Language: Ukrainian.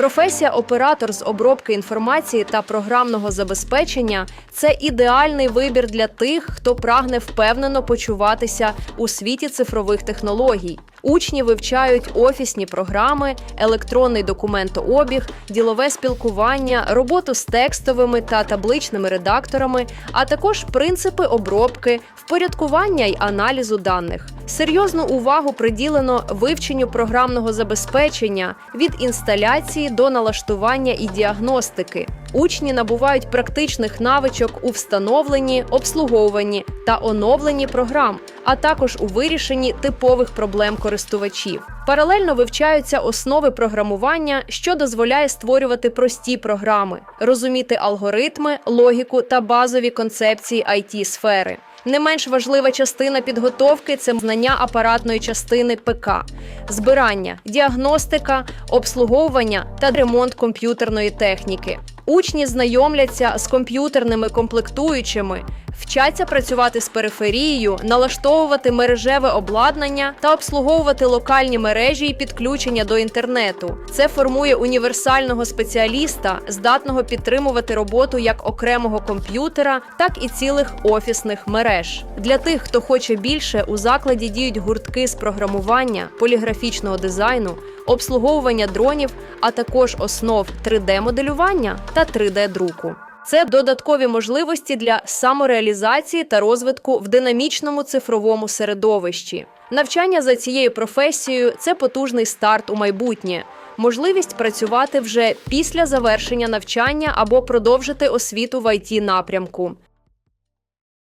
Професія оператор з обробки інформації та програмного забезпечення це ідеальний вибір для тих, хто прагне впевнено почуватися у світі цифрових технологій. Учні вивчають офісні програми, електронний документообіг, ділове спілкування, роботу з текстовими та табличними редакторами, а також принципи обробки, впорядкування й аналізу даних. Серйозну увагу приділено вивченню програмного забезпечення від інсталяції до налаштування і діагностики. Учні набувають практичних навичок у встановленні, обслуговуванні та оновленні програм, а також у вирішенні типових проблем користувачів. Паралельно вивчаються основи програмування, що дозволяє створювати прості програми, розуміти алгоритми, логіку та базові концепції it сфери Не менш важлива частина підготовки це знання апаратної частини ПК, збирання, діагностика, обслуговування та ремонт комп'ютерної техніки. Учні знайомляться з комп'ютерними комплектуючими, вчаться працювати з периферією, налаштовувати мережеве обладнання та обслуговувати локальні мережі і підключення до інтернету. Це формує універсального спеціаліста, здатного підтримувати роботу як окремого комп'ютера, так і цілих офісних мереж. Для тих, хто хоче більше, у закладі діють гуртки з програмування, поліграфічного дизайну, обслуговування дронів, а також основ 3D-моделювання та 3D-друку. Це додаткові можливості для самореалізації та розвитку в динамічному цифровому середовищі. Навчання за цією професією це потужний старт у майбутнє, можливість працювати вже після завершення навчання або продовжити освіту в it напрямку.